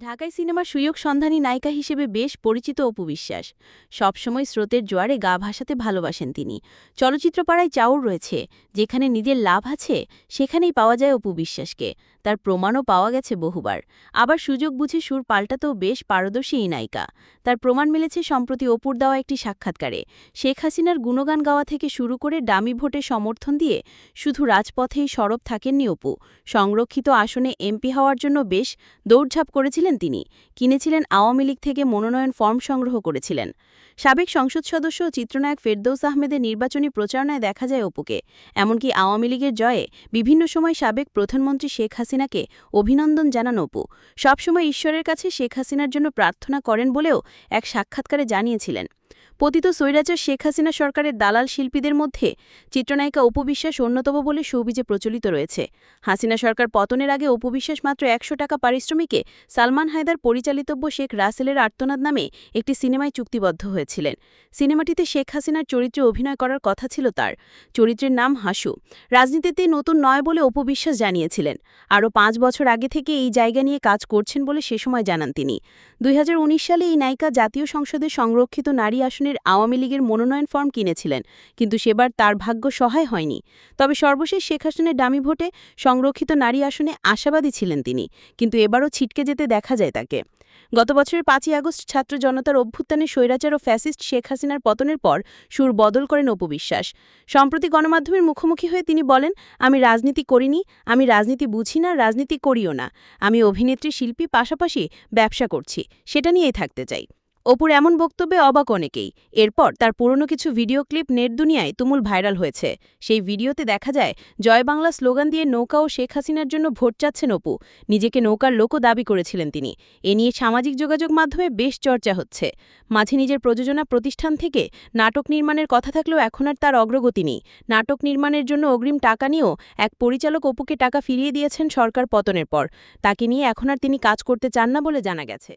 ঢাকায় সিনেমার সুযোগ সন্ধানী নায়িকা হিসেবে বেশ পরিচিত অপু বিশ্বাস। সবসময় স্রোতের জোয়ারে গা ভাসাতে ভালোবাসেন তিনি। চলচ্চিত্রপাড়ায় চাউর রয়েছে, যেখানে নিজের লাভ আছে, সেখানেই পাওয়া যায় অপু বিশ্বাসকে। তার প্রমাণও পাওয়া গেছে বহুবার। আবার সুযোগ বুঝে সুর পাল্টাতেও বেশ পারদর্শী এই নায়িকা। তার প্রমাণ মিলেছে সম্প্রতি অপুর দেওয়া একটি সাক্ষাৎকারে। শেখ হাসিনার গুণগান গাওয়া থেকে শুরু করে ডামি ভোটে সমর্থন দিয়ে শুধু রাজপথেই সরব থাকেননি অপু। সংরক্ষিত আসনে এমপি হওয়ার জন্য বেশ দৌড়ঝাঁপ করেছিলেন তিনি। কিনেছিলেন আওয়ামী লীগ থেকে মনোনয়ন ফর্ম সংগ্রহ করেছিলেন। সাবেক সংসদ সদস্য চিত্রনায়ক ফেরদৌস আহমেদের নির্বাচনী প্রচারণায় দেখা যায় অপুকে। এমনকি আওয়ামী লীগের জয়ে বিভিন্ন সময় সাবেক প্রধানমন্ত্রী শেখ হাসিনাকে অভিনন্দন জানান অপু। সবসময় ঈশ্বরের কাছে শেখ হাসিনার জন্য প্রার্থনা করেন বলেও এক সাক্ষাৎকারে জানিয়েছিলেন। পতিত স্বৈরাচার শেখ হাসিনা সরকারের দালাল শিল্পীদের মধ্যে চিত্রনায়িকা অপবিশ্বাস অন্যতম বলে সৌবিজে প্রচলিত রয়েছে। হাসিনা সরকার পতনের আগে অপবিশ্বাস মাত্র একশো টাকা পারিশ্রমিকে সালমান হায়দার পরিচালিতব্য শেখ রাসেলের আর্তনাদ নামে একটি সিনেমায় চুক্তিবদ্ধ হয়েছিলেন। সিনেমাটিতে শেখ হাসিনার চরিত্রে অভিনয় করার কথা ছিল তার। চরিত্রের নাম হাসু। রাজনীতিতে নতুন নয় বলে অপবিশ্বাস জানিয়েছিলেন। আরও পাঁচ বছর আগে থেকে এই জায়গা নিয়ে কাজ করছেন বলে সে সময় জানান তিনি। দুই হাজার উনিশ সালে এই নায়িকা জাতীয় সংসদে সংরক্ষিত নারী আসনের আওয়ামী লীগের মনোনয়ন ফর্ম কিনেছিলেন, কিন্তু সেবার তার ভাগ্য সহায় হয়নি। তবে সর্বশেষ শেখ হাসিনের ডামি ভোটে সংরক্ষিত নারী আসনে আশাবাদী ছিলেন তিনি, কিন্তু এবারও ছিটকে যেতে দেখা যায় তাকে। গত বছরের পাঁচই আগস্ট ছাত্র জনতার অভ্যুত্থানে স্বৈরাচার ও ফ্যাসিস্ট শেখ হাসিনার পতনের পর সুর বদল করেন অপবিশ্বাস সম্প্রতি গণমাধ্যমের মুখোমুখি হয়ে তিনি বলেন, আমি রাজনীতি করিনি, আমি রাজনীতি বুঝি না, রাজনীতি করিও না। আমি অভিনেত্রী, শিল্পী, পাশাপাশি ব্যবসা করছি। সেটা নিয়েই থাকতে চাই। অপুর এমন বক্তব্যে অবাক অনেকেই। এরপর তার পুরনো কিছু ভিডিও ক্লিপ নেট দুনিয়ায় তুমুল ভাইরাল হয়েছে। সেই ভিডিওতে দেখা যায়, জয় বাংলা স্লোগান দিয়ে নৌকা ও শেখ হাসিনার জন্য ভোট চাচ্ছেন অপু। নিজেকে নৌকার লোকও দাবি করেছিলেন তিনি। এ নিয়ে সামাজিক যোগাযোগ মাধ্যমে বেশ চর্চা হচ্ছে। মাঝে নিজের প্রযোজনা প্রতিষ্ঠান থেকে নাটক নির্মাণের কথা থাকলেও এখন আর তার অগ্রগতি নেই। নাটক নির্মাণের জন্য অগ্রিম টাকা নিয়েও এক পরিচালক অপুকে টাকা ফিরিয়ে দিয়েছেন সরকার পতনের পর। তাকে নিয়ে এখন আর তিনি কাজ করতে চান না বলে জানা গেছে।